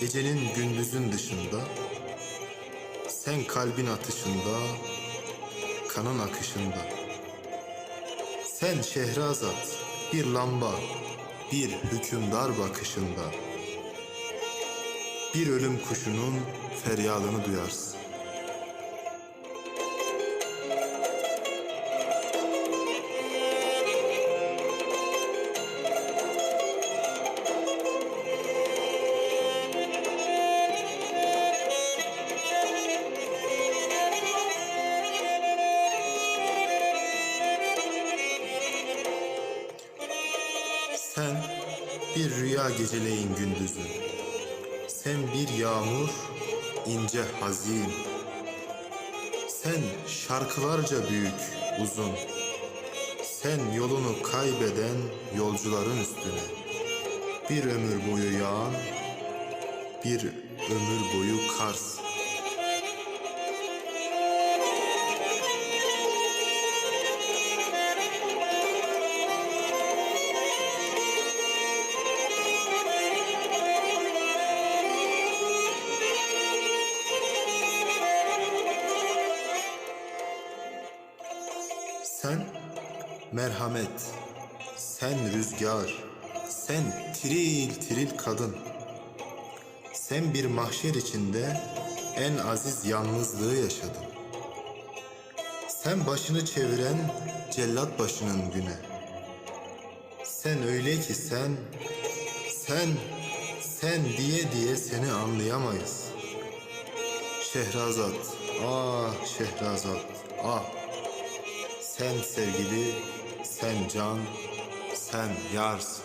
Gecenin gündüzün dışında Sen kalbin atışında Kanın akışında. Sen Şehrazat bir lamba Bir hükümdar bakışında. Bir ölüm kuşunun feryadını duyarsın Sen bir rüya geceleyin gündüzü. Sen bir yağmur ince hazin. Sen şarkılarca büyük uzun. Sen yolunu kaybeden yolcuların üstüne. Bir ömür boyu yağan, bir ömür boyu kars. Sen merhamet, sen rüzgar, sen tiril tiril kadın. Sen bir mahşer içinde en aziz yalnızlığı yaşadın. Sen başını çeviren cellat başının güne. Sen öyle ki sen, sen, sen diye diye seni anlayamayız. Şehrazat, ah Şehrazat, ah. Sen sevgili, sen can, sen yarsın.